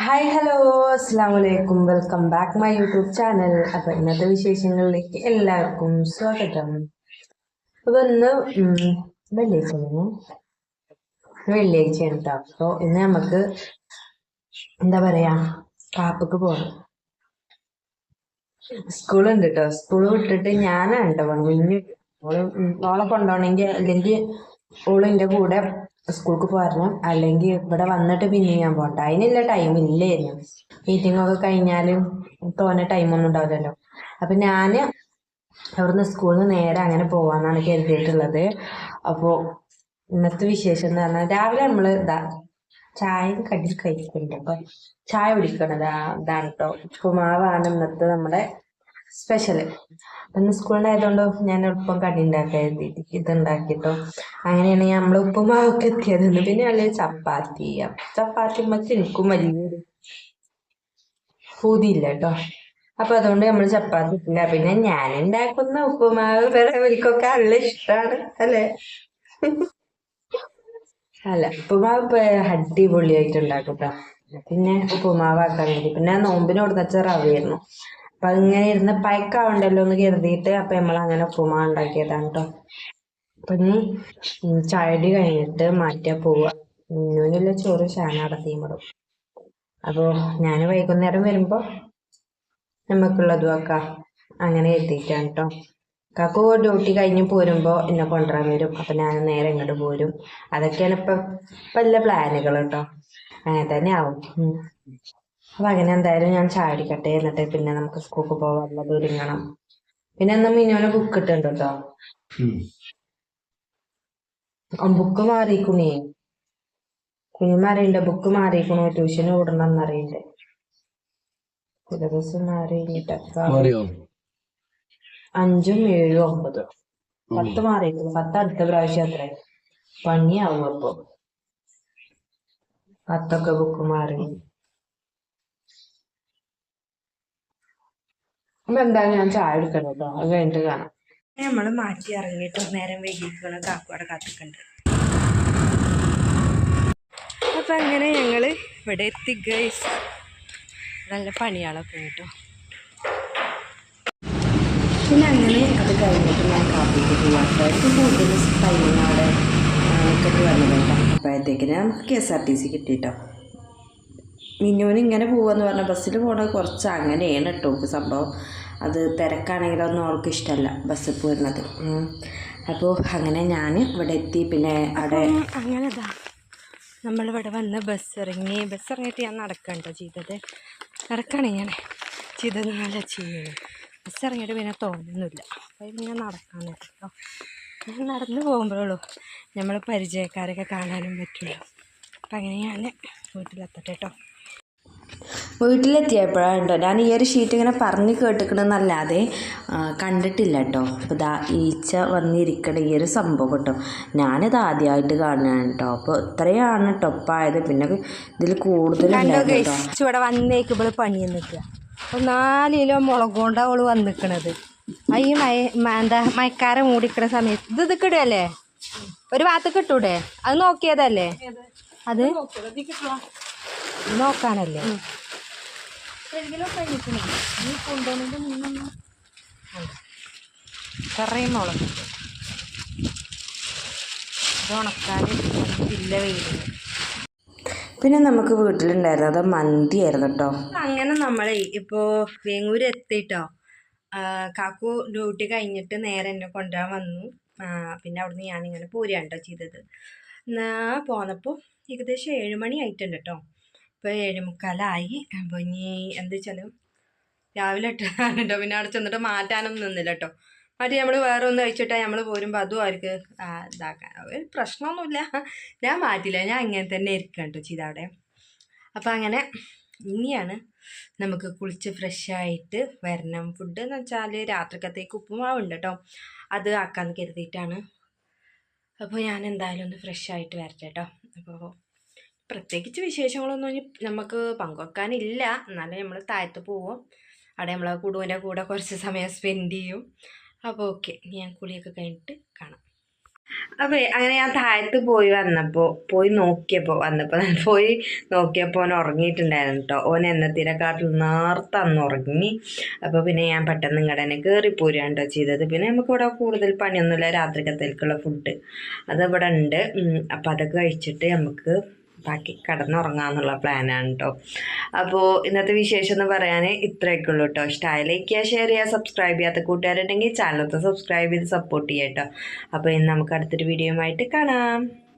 Hi hello അസ്സാം വലൈക്കും welcome back my YouTube channel അപ്പോൾ ഇന്നത്തെ വിശേഷങ്ങളിലേക്ക് എല്ലാവർക്കും സ്വാഗതം. അപ്പോൾ ഇന്ന് വെള്ളിയാഴ്ചയാണ്. വെള്ളിയാഴ്ചയാണ് കേട്ടോ അപ്പോൾ ഇന്ന് നമുക്ക് എന്താ പറയാ കാപ്പക്ക് പോകണം സ്കൂളുണ്ട് കേട്ടോ സ്കൂൾ വിട്ടിട്ട് ഞാനാണ് കേട്ടോ ഇനി ഓൾ കൊണ്ടുപോകണമെങ്കിൽ അല്ലെങ്കിൽ ഓൾ കൂടെ സ്കൂൾക്ക് പോരണം. അല്ലെങ്കിൽ ഇവിടെ വന്നിട്ട് പിന്നെ ഞാൻ പോകണ്ട അതിനുള്ള ടൈം ഇല്ലായിരുന്നു. മീറ്റിംഗ് ഒക്കെ കഴിഞ്ഞാൽ തോന്നെ ടൈമൊന്നും ഉണ്ടാവില്ലല്ലോ. അപ്പം ഞാൻ അവിടുന്ന് സ്കൂളിൽ നിന്ന് നേരെ അങ്ങനെ പോവാന്നാണ് കരുതിയിട്ടുള്ളത്. അപ്പോൾ ഇന്നത്തെ വിശേഷം എന്ന് പറഞ്ഞാൽ രാവിലെ നമ്മൾ ഇതാ ചായ കടി കഴിക്കുന്നുണ്ട്. അപ്പൊ ചായ കുടിക്കണതാ ഇതാണ് കേട്ടോ ഉപ്പുമാവാണ് ഇന്നത്തെ നമ്മുടെ സ്പെഷ്യൽ പിന്നെ സ്കൂളിലായതുകൊണ്ട് ഞാൻ എളുപ്പം കടി ഉണ്ടാക്കാൻ എഴുതിയിട്ട് അങ്ങനെയാണ് നമ്മൾ ഉപ്പുമാവൊക്കെ എത്തിയത്. പിന്നെ അല്ലെങ്കിൽ ചപ്പാത്തി. ചപ്പാത്തി മറ്റു എനിക്കും വലിയൊരു പൂതിയില്ല കേട്ടോ. അപ്പൊ അതുകൊണ്ട് നമ്മൾ ചപ്പാത്തി ഇട്ടില്ല. പിന്നെ ഞാൻ ഉണ്ടാക്കുന്ന ഉപ്പുമാവ് വേറെ എനിക്കൊക്കെ നല്ല ഇഷ്ടമാണ് അല്ലേ? അല്ല ഉപ്പുമാവ് അടിപൊളിയായിട്ട് ഉണ്ടാക്കും ട്ടോ. പിന്നെ ഉപ്പുമാവാക്കാൻ വേണ്ടി. പിന്നെ നോമ്പിന് കൊടുത്ത റവയായിരുന്നു. അപ്പൊ അതിങ്ങനെ ഇരുന്ന് പയക്കാവണ്ടല്ലോ എന്ന് കരുതിയിട്ട് അപ്പൊ നമ്മൾ അങ്ങനെ ഉപ്പുമാ ഉണ്ടാക്കിയതാണ് കേട്ടോ അപ്പൊ ഇനി ചായടി കഴിഞ്ഞിട്ട് മാറ്റാ പോവുക മിന്നുവിനുള്ള ചോറ് ഷാനാടെ തീമിടും. അപ്പോ ഞാൻ വൈകുന്നേരം വരുമ്പോ നമുക്കുള്ളത് വെക്കാം അങ്ങനെ എത്തിയിട്ടാണ് കേട്ടോ കാക്കു ഡ്യൂട്ടി കഴിഞ്ഞ് പോരുമ്പോൾ എന്നെ കൊണ്ടുവരാൻ വരും. അപ്പം ഞാൻ നേരെ ഇങ്ങോട്ട് പോരും. അതൊക്കെയാണ് ഇപ്പം ഇപ്പം എല്ലാ പ്ലാനുകൾ കേട്ടോ അങ്ങനെ തന്നെ ആവും. അപ്പം അങ്ങനെ എന്തായാലും ഞാൻ ചാടിക്കട്ടെ അടിക്കട്ടെ എന്നിട്ട് പിന്നെ നമുക്ക് സ്കൂൾക്ക് വല്ലതും ഒരുങ്ങണം. പിന്നെ എന്നാ മിനിമോനെ ബുക്ക് ഇട്ടുണ്ട് കേട്ടോ ബുക്ക് മാറിക്കുണേ. കുഞ്ഞുമാറിയുണ്ട് ബുക്ക് മാറിയിക്കുണു ട്യൂഷന് ഓടണം എന്നറിയണ്ടേ സിലബസ് ദിവസം കഴിഞ്ഞിട്ടൊക്കെ മാറിയോ? അഞ്ചും ഏഴും ഒമ്പതും. പത്ത് മാറിയിരിക്കുന്നു പത്ത് അടുത്ത പ്രാവശ്യം അത്രേ പണിയാവും അപ്പൊ. പത്തൊക്കെ ബുക്ക് മാറി. അപ്പൊ എന്തായാലും ഞാൻ ചായ എടുക്കണം കേട്ടോ അത് കഴിഞ്ഞിട്ട് കാണാം. നമ്മൾ മാറ്റി ഇറങ്ങിയിട്ട് നേരം വൈകിക്കണ കാക്കോടെ കാത്തിക്കണ്ട്. അപ്പം അങ്ങനെ ഞങ്ങൾ ഇവിടെ എത്തി ഗൈസ് നല്ല പണിയാളൊക്കെ കേട്ടോ പിന്നെ അങ്ങനെ അത് കഴിഞ്ഞിട്ട് ഞാൻ കാപ്പിക്ക് പോവാട്ടോ കൂടുതൽ ടൈമിന് അവിടെ കെട്ടി വന്നത് കേട്ടോ അപ്പോഴത്തേക്കിന് നമുക്ക് എസ് ആർ ടി സി കിട്ടിട്ടോ. മിന്നുവിന് ഇങ്ങനെ പോവാന്ന് പറഞ്ഞ ബസ്സിൽ പോണത് കുറച്ച് അങ്ങനെയാണ് കേട്ടോ ഇപ്പൊ സംഭവം. അത് തിരക്കാണെങ്കിലൊന്നും അവൾക്ക് ഇഷ്ടമല്ല ബസ്സിൽ പോരുന്നത്. അപ്പോൾ അങ്ങനെ ഞാൻ ഇവിടെ എത്തി. പിന്നെ അവിടെ അങ്ങനെ ഇതാ നമ്മളിവിടെ വന്ന് ബസ് ഇറങ്ങി ബസ് ഇറങ്ങിയിട്ട് ഞാൻ നടക്കണ്ടോ ചെയ്തത്. നടക്കണേ ഞാൻ ചെയ്തത് നല്ല ചെയ്യുന്നു ബസ് ഇറങ്ങിയിട്ട് പിന്നെ തോന്നുന്നില്ല. അപ്പോൾ പിന്നെ നടക്കാൻ കേട്ടോ ഞാൻ നടന്നു പോകുമ്പോഴുള്ളൂ. നമ്മൾ പരിചയക്കാരൊക്കെ കാണാനും പറ്റുള്ളൂ. അപ്പം അങ്ങനെ ഞാൻ വീട്ടിലെത്തട്ടെ കേട്ടോ വീട്ടിലെത്തിയപ്പോഴാണ് കേട്ടോ. ഞാൻ ഈ ഒരു ഷീറ്റ് ഇങ്ങനെ പറഞ്ഞ് കേട്ടിക്കണമെന്നല്ലാതെ കണ്ടിട്ടില്ല കേട്ടോ. അപ്പോൾ ഇതാ ഈച്ച വന്നിരിക്കണ ഈ ഒരു സംഭവം കേട്ടോ. ഞാനിത് ആദ്യമായിട്ട് കാണുകയാണ് കേട്ടോ. അപ്പോൾ ഇത്രയാണ് ടൊപ്പായത്. പിന്നെ ഇതിൽ കൂടുതൽ കൂടുതലുണ്ടായിരുന്നു കേട്ടോ. ഇവിടെ വന്നേക്കുമ്പോൾ പണി നിൽക്കുക. അപ്പോൾ നാല് കിലോ മുളക് കൊണ്ടാണ് അവൾ വന്നിക്കണത്. ഈ മയ എന്താ മയക്കാരം മൂടിക്കണ സമയത്ത്. ഇത് ഇത് കിടുകയല്ലേ ഒരു ഭാഗത്ത് കിട്ടൂടെ അത് നോക്കിയതല്ലേ? അത്? നോക്കാനല്ലേ? മുളക്. ഇത് ഉണക്കാൻ ഇല്ല വെയിലിന് പിന്നെ നമുക്ക് വീട്ടിലുണ്ടായിരുന്നത് മന്തിയായിരുന്നു കേട്ടോ? അങ്ങനെ നമ്മളെ ഇപ്പോൾ വേങ്ങൂര് എത്തിട്ടോ. കാക്കു ഡ്യൂട്ടി കഴിഞ്ഞിട്ട് നേരെ എന്നെ കൊണ്ടുവരാൻ വന്നു. പിന്നെ അവിടുന്ന് ഞാനിങ്ങനെ പോരുകയാണ് കേട്ടോ ചെയ്തത്. എന്നാ പോന്നപ്പോൾ ഏകദേശം ഏഴ് മണി ആയിട്ടുണ്ട് കേട്ടോ. ഇപ്പോൾ ഏഴുമുക്കാലായി. അപ്പോൾ ഇനി എന്താ വെച്ചാൽ രാവിലെ ഇട്ടാണ് കേട്ടോ പിന്നെ അവിടെ ചെന്നിട്ട് മാറ്റാനൊന്നും നിന്നില്ല കേട്ടോ മറ്റേ നമ്മൾ വേറെ ഒന്ന് കഴിച്ചിട്ടാൽ നമ്മൾ പോരുമ്പോൾ അതും അവർക്ക് ഇതാക്കാൻ. ഒരു പ്രശ്നമൊന്നുമില്ല. ഞാൻ മാറ്റില്ല. ഞാൻ ഇങ്ങനെ തന്നെ ഇരിക്കാം കേട്ടോ ചെയ്ത അവിടെ. അപ്പോൾ അങ്ങനെ ഇനിയാണ് നമുക്ക് കുളിച്ച് ഫ്രഷായിട്ട് വരണം. ഫുഡ് എന്ന് വെച്ചാൽ രാത്രിക്കത്തേക്ക് ഉപ്പുമാവുണ്ട് കേട്ടോ അത് ആക്കാൻ കരുതിയിട്ടാണ്. അപ്പോൾ ഞാൻ എന്തായാലും ഒന്ന് ഫ്രഷായിട്ട് വരട്ടെ കേട്ടോ അപ്പോൾ പ്രത്യേകിച്ച് വിശേഷങ്ങളൊന്നും ഇനി നമുക്ക് പങ്കുവെക്കാനില്ല. എന്നാലും നമ്മൾ താഴത്ത് പോവും. അവിടെ നമ്മളെ കുടുവിന്റെ കൂടെ കുറച്ച് സമയം സ്പെൻഡ് ചെയ്യും. അപ്പോൾ ഓക്കെ ഞാൻ കുളിയൊക്കെ കഴിഞ്ഞിട്ട് കാണാം. അപ്പൊ അങ്ങനെ ഞാൻ താഴത്ത് പോയി വന്നപ്പോൾ പോയി നോക്കിയപ്പോൾ വന്നപ്പോൾ പോയി നോക്കിയപ്പോൾ ഓൻ ഉറങ്ങിയിട്ടുണ്ടായിരുന്നു കേട്ടോ ഓൻ എന്നത്തിനെക്കാട്ടിൽ നേർത്ത് അന്ന് ഉറങ്ങി. അപ്പോൾ പിന്നെ ഞാൻ പെട്ടെന്ന് ഇങ്ങടനെ തന്നെ കയറിപ്പോരുകയാണ് ചെയ്തത്. പിന്നെ നമുക്ക് ഇവിടെ കൂടുതൽ പണിയൊന്നുമില്ല. രാത്രിക്കത്തേക്കുള്ള ഫുഡ് അത് ഇവിടെ ഉണ്ട്. അപ്പോൾ അതൊക്കെ കഴിച്ചിട്ട് നമുക്ക് ബാക്കി കിടന്നുറങ്ങാന്നുള്ള പ്ലാനാണ് കേട്ടോ അപ്പോൾ ഇന്നത്തെ വിശേഷം എന്ന് പറയാൻ ഇത്രയൊക്കെ ഉള്ളൂ കേട്ടോ ഇഷ്ടമായി ലൈക്ക് ചെയ്യുക ഷെയർ ചെയ്യുക സബ്സ്ക്രൈബ് ചെയ്യാത്ത കൂട്ടുകാരുണ്ടെങ്കിൽ ചാനലത്തെ സബ്സ്ക്രൈബ് ചെയ്ത് സപ്പോർട്ട് ചെയ്യാം കേട്ടോ അപ്പോൾ ഇന്ന് നമുക്ക് അടുത്തൊരു വീഡിയോ ആയിട്ട് കാണാം.